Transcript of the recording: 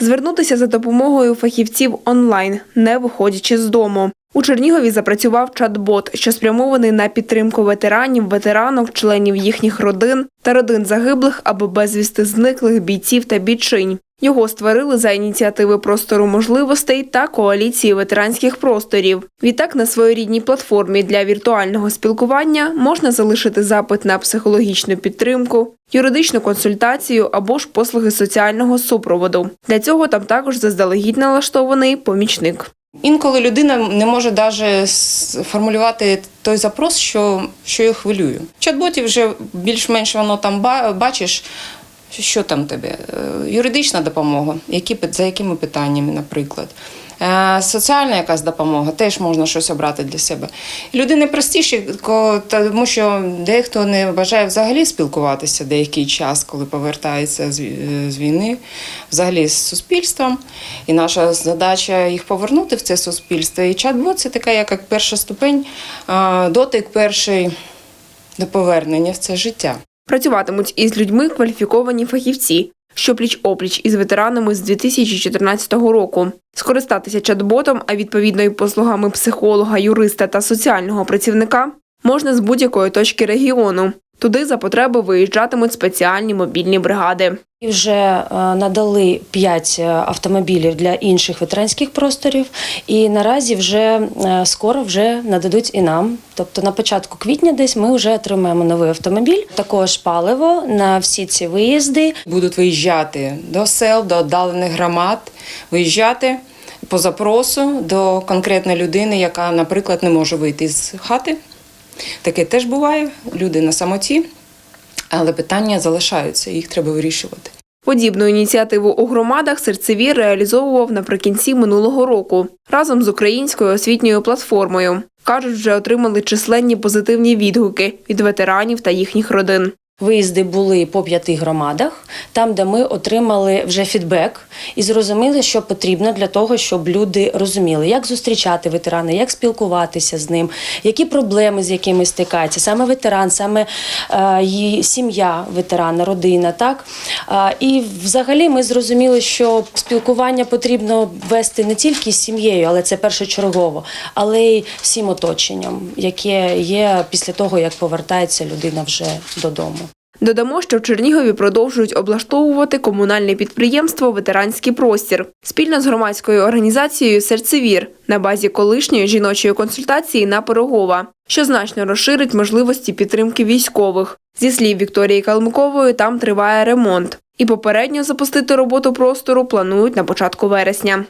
звернутися за допомогою фахівців онлайн, не виходячи з дому. У Чернігові запрацював чат-бот, що спрямований на підтримку ветеранів, ветеранок, членів їхніх родин та родин загиблих або безвісти зниклих бійців та бійчинь. Його створили за ініціативи простору можливостей та коаліції ветеранських просторів. Відтак на своєрідній платформі для віртуального спілкування можна залишити запит на психологічну підтримку, юридичну консультацію або ж послуги соціального супроводу. Для цього там також заздалегідь налаштований помічник. Інколи людина не може навіть сформулювати той запрос, що, що її хвилює. В чат-боті вже більш-менш воно там ба- бачиш, що там тебе. Е, Юридична допомога, які, за якими питаннями, наприклад. Е, Соціальна якась допомога, теж можна щось обрати для себе. Людини простіше, ко- тому що дехто не бажає взагалі спілкуватися деякий час, коли повертається з війни, взагалі з суспільством. І наша задача їх повернути в це суспільство. І чат-бот це така, як, перша ступень, е, дотик перший до повернення в це життя. Працюватимуть із людьми кваліфіковані фахівці, що пліч-опліч із ветеранами з 2014 року. Скористатися чат-ботом, а відповідно й послугами психолога, юриста та соціального працівника можна з будь-якої точки регіону. Туди за потреби виїжджатимуть спеціальні мобільні бригади. І вже е, надали 5 автомобілів для інших ветеранських просторів, і наразі вже е, скоро вже нададуть і нам. Тобто на початку квітня десь ми вже отримаємо новий автомобіль. Також паливо на всі ці виїзди. Будуть виїжджати до сел, до віддалених громад, виїжджати по запросу до конкретної людини, яка, наприклад, не може вийти з хати. Таке теж буває. Люди на самоті, але питання залишаються, їх треба вирішувати. Подібну ініціативу у громадах серцевір реалізовував наприкінці минулого року разом з українською освітньою платформою. Кажуть, вже отримали численні позитивні відгуки від ветеранів та їхніх родин. Виїзди були по п'яти громадах, там, де ми отримали вже фідбек і зрозуміли, що потрібно для того, щоб люди розуміли, як зустрічати ветерана, як спілкуватися з ним, які проблеми з якими стикається саме ветеран, саме е, її сім'я ветерана, родина. Так Е, і взагалі ми зрозуміли, що спілкування потрібно вести не тільки з сім'єю, але це першочергово, але й всім оточенням, яке є після того, як повертається людина вже додому. Додамо, що в Чернігові продовжують облаштовувати комунальне підприємство Ветеранський простір спільно з громадською організацією Серцевір на базі колишньої жіночої консультації на Пирогова, що значно розширить можливості підтримки військових. Зі слів Вікторії Калмикової, там триває ремонт, і попередньо запустити роботу простору планують на початку вересня.